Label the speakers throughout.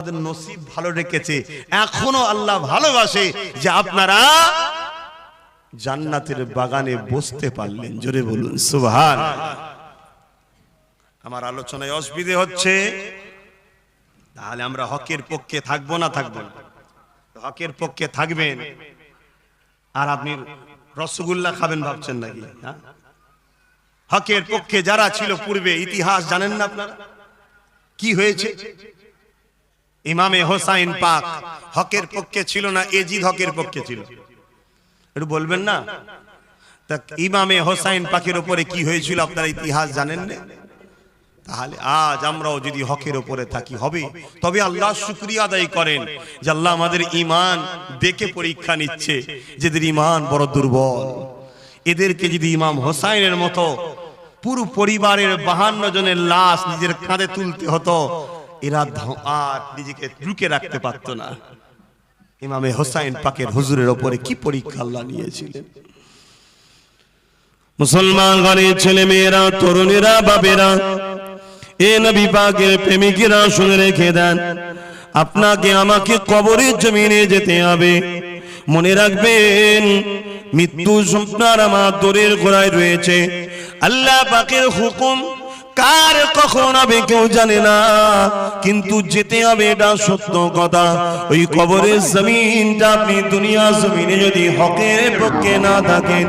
Speaker 1: আপনাদের নসিব ভালো রেখেছে। এখনও আল্লাহ ভালোবাসে যে আপনারা জান্নাতের বাগানে বসতে পারলেন। জোরে বলুন, সুবহান। আমার আলোচনায় অসুবিধে হচ্ছে, তাহলে আমরা হকের পক্ষে থাকব না থাকব হকের পক্ষে থাকবেন। আর আপনি রসগোল্লা খাবেন ভাবছেন নাকি হ্যাঁ? হকের পক্ষে যারা ছিল পূর্বে, ইতিহাস জানেন না আপনারা? কি হয়েছে? ইমামে হোসাইন পাক হকের পক্ষে ছিল না, এজিদ হকের পক্ষে ছিল। একটু বলবেন না? তা ইমামে হোসাইন পাকের উপরে কি হয়েছিল আপনারা ইতিহাস জানেন না? তাহলে আজ আমরাও যদি হকের উপরে থাকি, হবে। তবে আল্লাহ শুক্রিয়া আদায় করেন যে আল্লাহ আমাদের ইমান দেখে পরীক্ষা নিচ্ছে, যেদের ইমান বড় দুর্বল। এদেরকে যদি ইমাম হোসাইনের মতো পুরো পরিবারের বাহান্ন জনের লাশ নিজের কাঁধে তুলতে হতো এরা আর নিজেকে রুকে রাখতে পারতো না। ইমামে হোসাইন পাকের হুজুরের ওপরে কি পরীক্ষা আল্লাহ নিয়েছিলেন?
Speaker 2: মুসলমান ঘরের ছেলে মেয়েরা তরুণেরা বাবেরা এ নবী পাকের প্রেমিকেরা শুনে রেখে দেন, আপনাকে আমাকে কবরের জমিনে যেতে হবে। মনে রাখবেন মৃত্যু স্বপ্নার আমার দরের গোড়ায় রয়েছে। আল্লাহ পাকের হুকুম কার কখন হবে কেউ জানে না, কিন্তু যেতে হবে এটা সত্য কথা। ওই কবরের জমিনটা আপনি দুনিয়া জমিনে যদি হকের পক্ষে না থাকেন,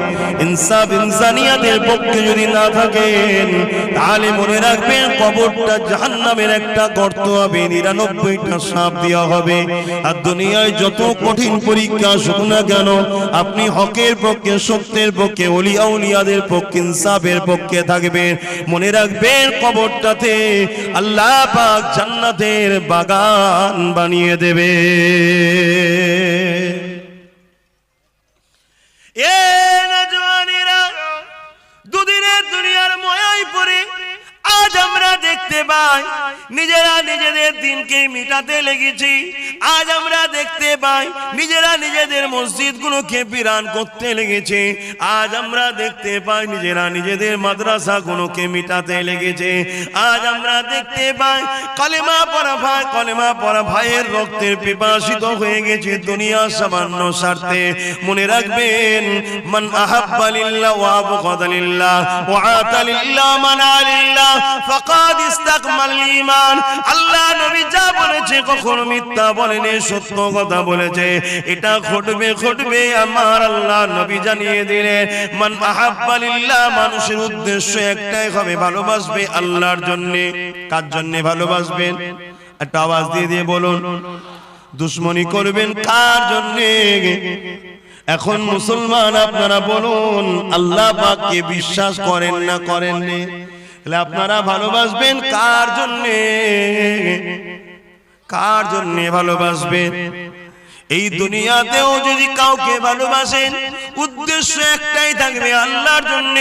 Speaker 2: ইনসাফ ইনসানিয়াতের পক্ষে যদি না থাকেন, তাহলে মনে রাখবেন কবরটা জাহান্নামের একটা গর্ত হবে, নিরানব্বইটা সাপ দেওয়া হবে। আর দুনিয়ায় যত কঠিন পরীক্ষা আসুক না কেন, আপনি হকের পক্ষে, সত্যের পক্ষে, অলিয়া উলিয়াদের পক্ষে, ইনসাফের পক্ষে থাকবেন। মনে রাখবেন কবরটাতে আল্লাহ পাক জান্নাতের বাগান বানিয়ে দেবে।
Speaker 1: দুদিনের দুনিয়ার ময়াই পড়ে আজ আমরা দেখতে পাই, নিজেরা নিজেদের দিনকে মিটাতে লেগেছি। আজ আমরা দেখতে পাই, নিজেরা নিজেদের মসজিদ গুলোকে বিরান করতে লেগেছে। আজ আমরা দেখতে পাই, নিজেরা নিজেদের মাদ্রাসা গুলোকে মিটাতে লেগেছে। আজ আমরা দেখতে পাই, কলেমা পড়া ভাই, কলেমা পড়া ভাইয়ের রক্তের পিপাসিত হয়ে গেছে দুনিয়া সামান্য স্বার্থে। মনে রাখবেন, মান আহাব্বা লিল্লাহ ওয়া আবগাদা লিল্লাহ, ওয়া আতা লিল্লাহ মানা ফাকাদ ইস্তাকমাল ঈমান। আল্লাহ নবী যা বলেছে কখনো মিথ্যা বলেনি সত্য কথা বলেছে। এটা ঘটবে ঘটবে, আমার আল্লাহ নবী জানিয়ে দিলেন। মান আহাব্বা লিল্লাহ, মানুষের উদ্দেশ্য একটাই, হবে ভালোবাসবে আল্লাহর জন্য। কার জন্য ভালোবাসবেন? একটা আওয়াজ দিয়ে দিয়ে বলুন। দুশ্মনী করবেন কার জন্যে? এখন মুসলমান, আপনারা বলুন, আল্লাহ পাককে বিশ্বাস করেন না করেন আপনারা ভালোবাসবেন কার জন্যে? কার জন্য ভালোবাসবেন এই দুনিয়াতেও যদি কাউকে ভালোবাসেন উদ্দেশ্য একটাই থাকবে আল্লাহর জন্য।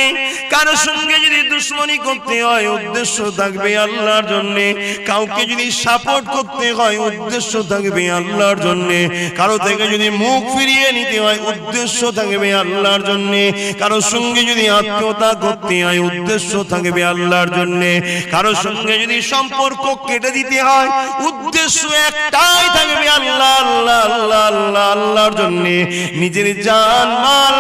Speaker 1: কারোর সঙ্গে যদি দুশ্মনী করতে হয়, উদ্দেশ্য থাকবে আল্লাহর জন্য। কাউকে যদি সাপোর্ট করতে হয়, উদ্দেশ্য থাকবে আল্লাহর জন্য। কারও থেকে যদি মুখ ফিরিয়ে নিতে হয়, উদ্দেশ্য থাকবে আল্লাহর জন্য। কারোর সঙ্গে যদি আত্মীয়তা করতে হয়, উদ্দেশ্য থাকবে আল্লাহর জন্য। কারোর সঙ্গে যদি সম্পর্ক কেটে দিতে হয়, উদ্দেশ্য একটাই থাকবে আল্লাহ আল্লাহ আল্লাহ আল্লাহ, আল্লাহর জন্য। নিজের জান, মাল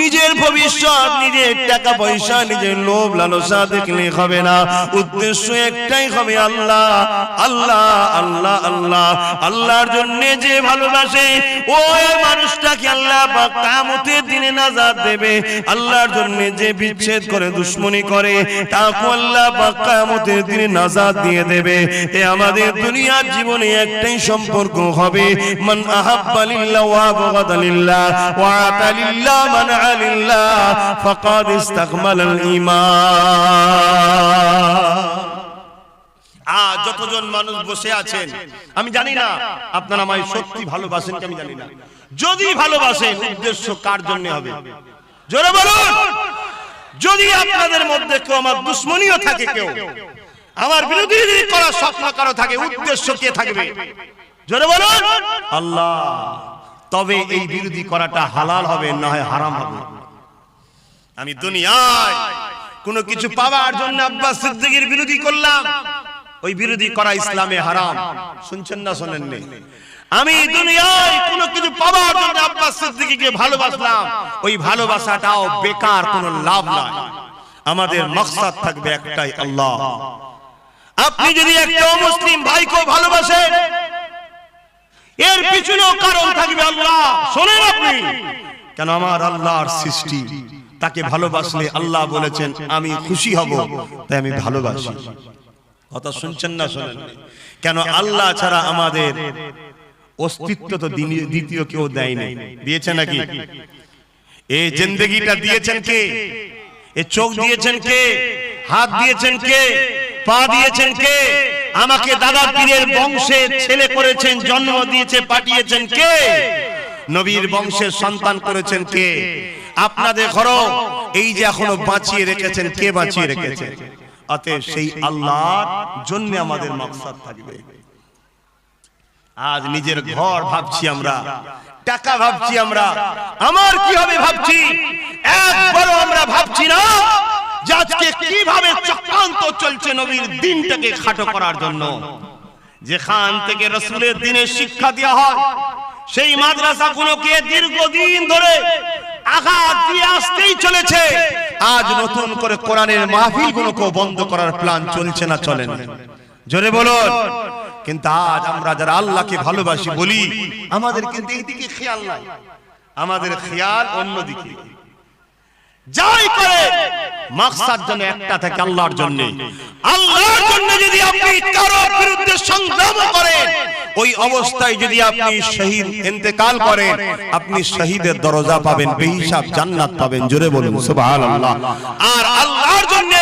Speaker 1: নিজের ভবিষ্যৎ, নিজের টাকা পয়সা, নিজের লোভ লালসা দেখলে হবে না। উদ্দেশ্য একটাই হবে আল্লাহ আল্লাহ আল্লাহ আল্লাহ। আল্লাহর জন্য যে ভালোবাসে, ওই মানুষটাকে আল্লাহ পাক কিয়ামতের দিনে নাজাত দেবে। আল্লাহর জন্য যে বিচ্ছেদ করে, দুশ্মনী করে, তাকে আল্লাহ পাক কিয়ামতের দিনে নাজাত দিয়ে দেবে। এ আমাদের দুনিয়ার জীবনে একটাই সম্পর্ক হবে, মান আহাব্বা লিল্লাহ ওয়া বগাদালিল্লাহ ওয়া আতা মানআ লিল্লাহ ফাকাদ ইস্তাকমালাল ঈমান আজ যতজন মানুষ বসে আছেন, আমি জানি না আপনারা আমায় সত্যি ভালোবাসেন কি আমি জানি না। যদি ভালোবাসেন, উদ্দেশ্য কার জন্য হবে? জোরে বলুন। যদি আপনাদের মধ্যে কেউ আমার দুশ্মনীয় থাকে কেউ, আমার বিরোধী করার স্বপ্ন কারও থাকে, উদ্দেশ্য কে থাকবে? জোরে বলুন। আল্লাহ। তবে এই বিরোধী করাটা হালাল হবে না হয় হারাম হবে। আমি দুনিয়ায় কোনো কিছু পাওয়ার জন্য আব্বাস সিদ্দিকের বিরোধী করলাম। ওই বিরোধী করা ইসলামে হারাম। শুনছেন না শোনেননি? আমি দুনিয়ায় কোনো কিছু পাওয়ার জন্য আব্বাস সিদ্দিকীকে ভালোবাসলাম। ওই ভালোবাসাটাও বেকার কোনো লাভ নাই আমাদের মকসদ থাকবে একটাই আল্লাহ। আপনি যদি একটা মুসলিম ভাইকে ভালোবাসেন এর পিছনেও কারণ থাকবে আল্লাহ। শোনেন আপনি। কেন আমার আল্লাহর সৃষ্টি? তাকে ভালোবাসলে আল্লাহ বলেছেন আমি খুশি হব তাই আমি ভালোবাসি। কথা শুনছেন না শোনেন। কেন আল্লাহ ছাড়া আমাদের অস্তিত্ব তো দ্বিতীয় কেউ দেয়নি। দিয়েছে নাকি? এই জিন্দগিটা দিয়েছেন কে? এ চোখ দিয়েছেন কে? হাত দিয়েছেন কে? পা দিয়েছেন কে? আমাকে দাদা পীরের বংশে ছেলে করেছেন জন্ম দিয়েছে পাঠিয়েছেন কে? নবীর বংশের সন্তান করেছেন কে? আপনাদের ঘর এই যে এখনও বাঁচিয়ে রেখেছেন কে বাঁচিয়ে রেখেছেন? অতএব সেই আল্লাহর জন্য আমাদের মকসদ থাকবে। আজ নিজের ঘর ভাবছি আমরা। টাকা ভাবছি আমরা। আমার কি হবে ভাবছি? একবারও আমরা ভাবছি না। যে কীভাবে চক্রান্ত চলছে নবীর দিনটাকে খাটো করার জন্য। যেখান থেকে রসুলের দিনের শিক্ষা দেওয়া হয়, সেই মাদ্রাসাগুলোকে দীর্ঘদিন ধরে আঘাত দিয়ে আসতেই চলেছে। আজ নতুন করে কোরআনের মাহফিল গুলোকে বন্ধ করার প্ল্যান চলছে না, চলে না। জোরে বলুন। কিন্তু আজ আমরা যারা আল্লাহকে ভালোবাসি বলি আমাদের কিন্তু এইদিকে খেয়াল নাই। আমাদের খেয়াল অন্যদিকে। যাই করে মাকসাদ যেন একটা থাকে আল্লাহর জন্য। আল্লাহর জন্য যদি আপনি কারোর বিরুদ্ধে সংগ্রাম করেন ওই অবস্থায় যদি আপনি শহীদ ইন্তেকাল করেন আপনি শহীদের দরজা পাবেন বেহিসাব জান্নাত পাবেন জোরে বলুন সুবহানাল্লাহ। আর আল্লাহর জন্য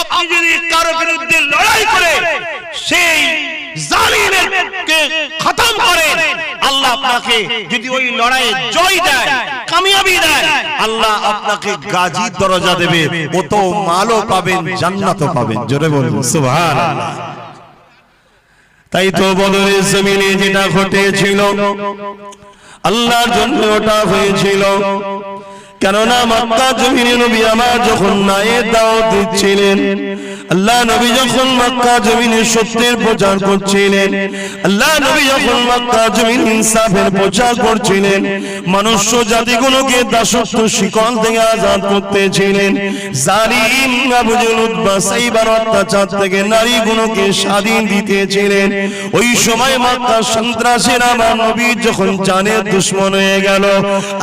Speaker 1: আপনি যদি কারোর বিরুদ্ধে লড়াই করে সেই জালিমের কে খতম করেন আল্লাহ আপনাকে যদি ওই লড়াইয়ে জয় দেয় কামিয়াবি দেয়। আল্লাহ আপনাকে গাজী দরজা দেবে। ও তো মালও পাবেন জান্নাতও পাবেন। জোরে বলুন সুবহানাল্লাহ।
Speaker 2: তাই তো বদরের জমিনে যেটা ঘটেছিল আল্লাহর জন্য ওটা হয়েছিল। কেননা মক্কা জমিনে নবী আমার যখন নায়ের দাওয়াত দিচ্ছিলেন, আল্লাহ নবী যখন মক্কা জমিনে সত্যের প্রচার করছিলেন, আল্লাহ নবী যখন মক্কা জমিন ইনসাফের প্রচার করছিলেন, মনুষ্য জাতিগুলোকে দাসত্ব শিকল থেকে আজাদ করতেছিলেন, জালিম আবু জুলুদ বাসাইবার অত্যাচার থেকে নারীগুলোকে স্বাধীন দিতেছিলেন। ওই সময় মক্কা সন্ত্রাসের আমার নবী যখন জানের দুশ্মন হয়ে গেল,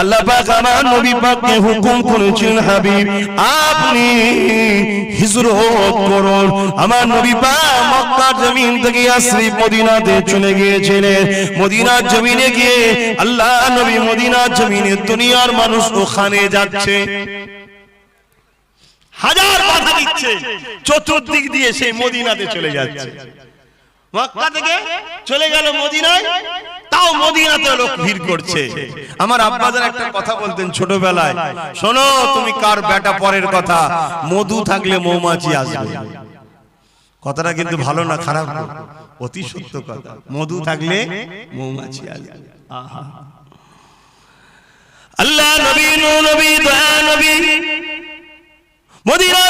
Speaker 2: আল্লাহ পাক আমার নবী পাককে হুকুম করেছেন হাবিব, আপনি হিজরত করুন। আমার নবী পাক মক্কার জমিন থেকে ইয়াসরিব মদিনাতে চলে গিয়েছিলেন। মদিনার জমিনে গিয়ে আল্লাহ নবী মদিনার জমিনে দুনিয়ার মানুষ ওখানে যাচ্ছে।
Speaker 1: হাজার বাধা দিচ্ছে। চতুর্দিক দিয়ে সেই মদিনাতে চলে যাচ্ছে। মক্কা থেকে চলে গেল মদিনায়। তাও মদিনাতে লোক ভিড় করছে। আমার আব্বাজান একটা কথা বলতেন ছোটবেলায়, শোনো, তুমি কার বেটা পরের কথা? মধু থাকলে মৌমাছি আসবে। কথাটা কিন্তু ভালো না, খারাপ। অতি সত্য কথা। মধু থাকলে মৌমাছি আসবে। আহা।
Speaker 2: আল্লাহ নবী নবী, দয়া নবী মদিনা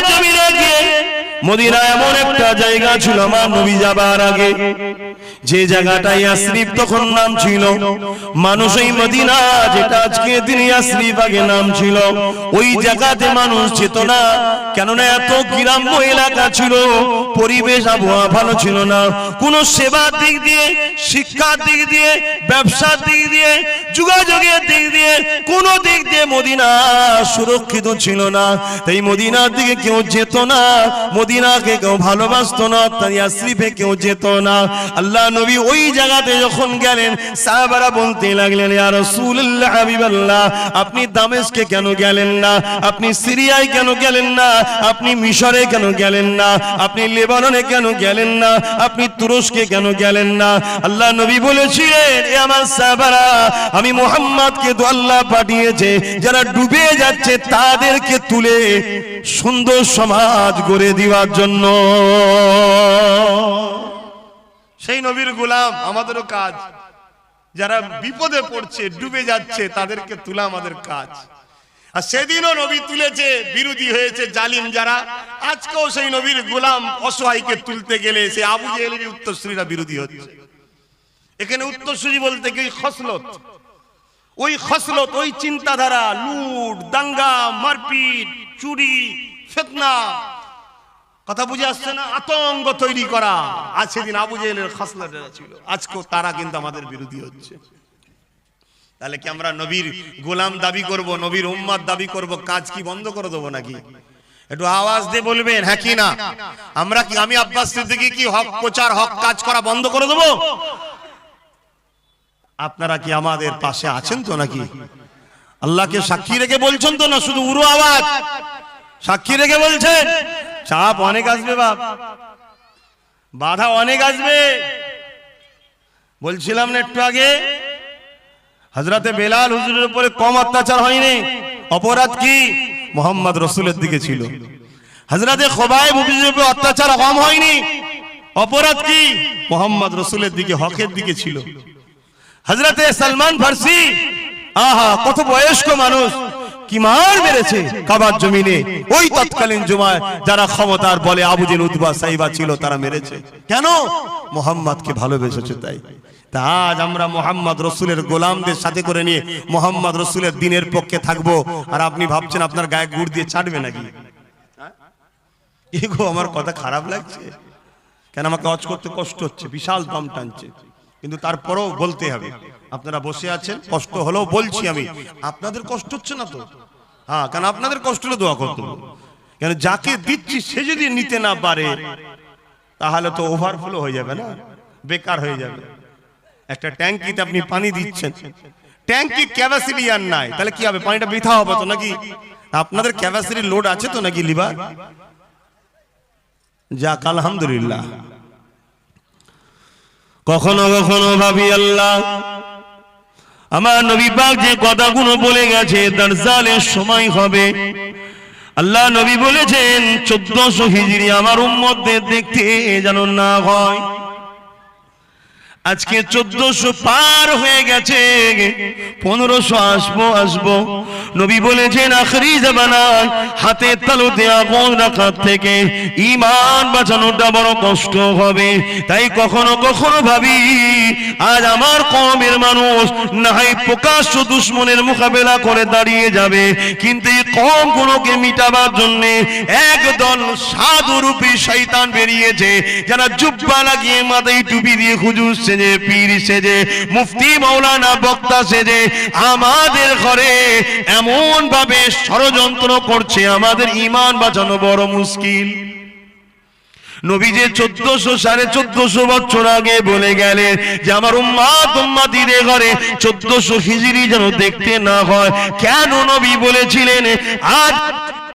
Speaker 2: মদিনা এমন একটা জায়গা ছিল আমার নবী যাবার আগে। যে জায়গাটা ইয়াসরিব তখন নাম ছিল। মানুষ এই মদিনা যেটা আজকে আগে নাম ছিল। ওই জায়গাতে মানুষ যেত না। কেননা এত গ্রাম্য এলাকা ছিল। পরিবেশ আবহাওয়া ভালো ছিল না। কোন সেবার দিক দিয়ে শিক্ষার দিক দিয়ে ব্যবসার দিক দিয়ে যোগাযোগের দিক দিয়ে কোন দিক দিয়ে মদিনা সুরক্ষিত ছিল না। তাই মদিনার দিকে কেউ যেত না। মদিনাকে কেউ ভালোবাসতো না তাই ইয়াসরিফে কেউ যেত না। আল্লাহ নবী ওই জায়গাতে যখন গেলেন, সাহাবারা বলতে লাগলেন, ইয়া রাসূলুল্লাহ, হাবিবাল্লাহ, আপনি দামেস্কে কেন গেলেন না? আপনি সিরিয়ায় কেন গেলেন না? আপনি মিশরে কেন গেলেন না? আপনি লেবাননে কেন গেলেন না? আপনি তুরস্কে কেন গেলেন না? আল্লাহ নবী বলেছিলেন, এ আমার সাহাবারা, আমি মোহাম্মদকে তো আল্লাহ পাঠিয়েছে, যারা ডুবে যাচ্ছে তাদেরকে তুলে সুন্দর সমাজ গড়ে দেওয়ার জন্য।
Speaker 1: সেই নবীর গোলাম আমাদেরও কাজ। যারা বিপদে পড়ছে, ডুবে যাচ্ছে, তাদেরকে তোলা আমাদের কাজ।
Speaker 3: আর সেদিনও নবী তুলেছে, বিরোধী হয়েছে জালিম যারা। আজকেও সেই নবীর গোলাম অসহায়কে তুলতে গেলে সে আবু জেহেলের উত্তরসূরিরা বিরোধী হচ্ছে। এখানে উত্তরসূরি বলতে কি? খসলত। ওই খসলত, ওই চিন্তাধারা, লুট, দাঙ্গা, মারপিট, চুরি, ফেতনা কথা বুঝে আসছে না? আতঙ্ক তৈরি করা। আজ সেদিন আবু জেহেলের খসলতেরা ছিল। আজকেও তারা কিন্তু আমাদের বিরোধী হচ্ছে। তাহলে কি আমরা নবীর গোলাম দাবি করব, নবীর উম্মাদ দাবি করব, কাজ কি বন্ধ করে দেবো নাকি? একটু আওয়াজ দিয়ে বলবেন হ্যাঁ কি না? আমরা কি, আমি আব্বাস সিদ্দিকী কি হক প্রচার, হক কাজ করা বন্ধ করে দেবো? আপনারা কি আমাদের পাশে আছেন তো নাকি? আল্লাহকে সাক্ষী রেখে বলছেন তো না শুধু উড়ো আওয়াজ? সাক্ষী রেখে বলছেন? চাপ অনেক আসবে বাপ। বাধা অনেক আসবে। বলছিলাম না একটু আগে হজরতে বেলাল হুজুরের উপরে কম অত্যাচার হয়নি। অপরাধ কি? মোহাম্মদ রসুলের দিকে ছিল। হজরতে খোবাই হুজুরের উপরে অত্যাচার কম হয়নি। অপরাধ কি? মোহাম্মদ রসুলের দিকে, হকের দিকে ছিল। হজরতে সালমান ফার্সি, আহা, কত বয়স্ক মানুষ। কি মার মেরেছে? কাবার জমিনে। ওই তৎকালীন জুমায় যারা ক্ষমতার বলে আবুজিন উদ্বা সাইবা ছিল, তারা মেরেছে। কেন? মোহাম্মদকে ভালোবেসেছে তাই। তা আজ আমরা মোহাম্মদ রসুলের গোলামদের সাথে করে নিয়ে মোহাম্মদ রসুলের দিনের পক্ষে থাকব। আর আপনি ভাবছেন আপনার গায়ে গুড় দিয়ে চাটবে নাকি? এগো আমার কথা খারাপ লাগছে। কেন আমাকে অজ করতে কষ্ট হচ্ছে? বিশাল দম টানছে। কিন্তু তারপরেও বলতে হবে। আপনারা বসে আছেন, কষ্ট হলেও বলছি আমি। আপনাদের কষ্ট হচ্ছে না তো? হ্যাঁ কারণ আপনাদের কষ্ট হলে দোয়া করতে কেন যাকে দিচ্ছি, সে যদি নিতে না পারে, তাহলে তো ওভারফ্লো হয়ে যাবে না? বেকার হয়ে যাবে। একটা ট্যাঙ্কিতে আপনি পানি দিচ্ছেন। ট্যাঙ্কি ক্যাপাসিটি আর নাই। তাহলে কি হবে? পানিটা বৃথা হবে তো নাকি? আপনাদের ক্যাপাসিটি লোড আছে তো নাকি লিভার যাক, আলহামদুলিল্লাহ।
Speaker 2: কখনো কখনো ভাবি আল্লাহ, আমার নবী পাক যে কথাগুলো বলে গেছে, তার জালের সময় হবে। আল্লাহ নবী বলেছেন, চোদ্দশো হিজড়ি আমার উম্মতদের দেখতে যেন না হয়। আজকে চোদ্দশো পার হয়ে গেছে, পনেরোশো আসব আসব। নবী বলেছেন, আখরি জামানায় হাতে তালুতে আগুন রাখার থেকে ইমান বাঁচানোটা বড় কষ্ট হবে। তাই কখনো কখনো ভাবি, আজ আমার কমের মানুষ নাই প্রকাশ্য দুশ্মনের মোকাবেলা করে দাঁড়িয়ে যাবে। কিন্তু এই গুলোকে মিটাবার জন্য একদল সাধুরূপী শৈতান বেরিয়েছে, যারা জুব্বা লাগিয়ে মাথায় টুপি দিয়ে হুজুর সেজে, পীর সেজে, মুফতি মৌলানা বক্তা সেজে, আমাদের ঘরে এমন ভাবে ষড়যন্ত্র করছে, আমাদের ইমান বাঁচানো বড় মুশকিল। নবী যে চোদ্দশো সাড়ে চোদ্দশো বছর আগে বলে গেলেন যে, আমার উম্মা তোম্মা দিদে ঘরে চোদ্দশো হিজড়ি যেন দেখতে না হয়। কেন নবী বলেছিলেন, আজ